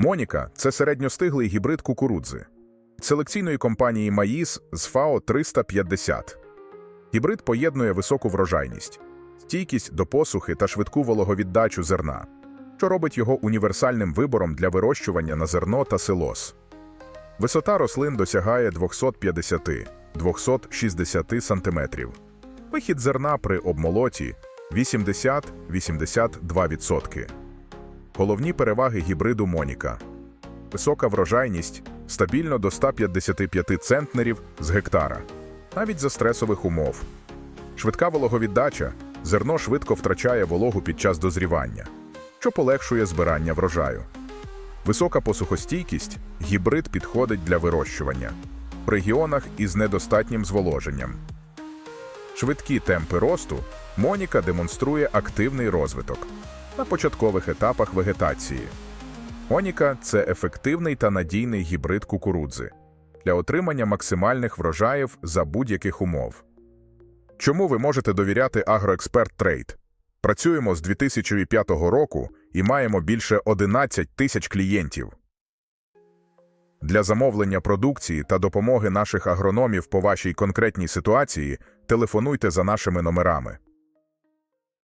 Моніка це середньостиглий гібрид кукурудзи. Селекційної компанії Маїс з ФАО 350. Гібрид поєднує високу врожайність, стійкість до посухи та швидку вологовіддачу зерна, що робить його універсальним вибором для вирощування на зерно та силос. Висота рослин досягає 250-260 см. Вихід зерна при обмолоті 80-82%. Головні переваги гібриду Моніка. Висока врожайність стабільно до 155 центнерів з гектара, навіть за стресових умов. Швидка вологовіддача зерно швидко втрачає вологу під час дозрівання, що полегшує збирання врожаю. Висока посухостійкість гібрид підходить для вирощування в регіонах із недостатнім зволоженням. Швидкі темпи росту Моніка демонструє активний розвиток на початкових етапах вегетації. Моніка це ефективний та надійний гібрид кукурудзи для отримання максимальних врожаїв за будь-яких умов. Чому ви можете довіряти Агроексперт Трейд? Працюємо з 2005 року і маємо більше 11 тисяч клієнтів. Для замовлення продукції та допомоги наших агрономів по вашій конкретній ситуації телефонуйте за нашими номерами.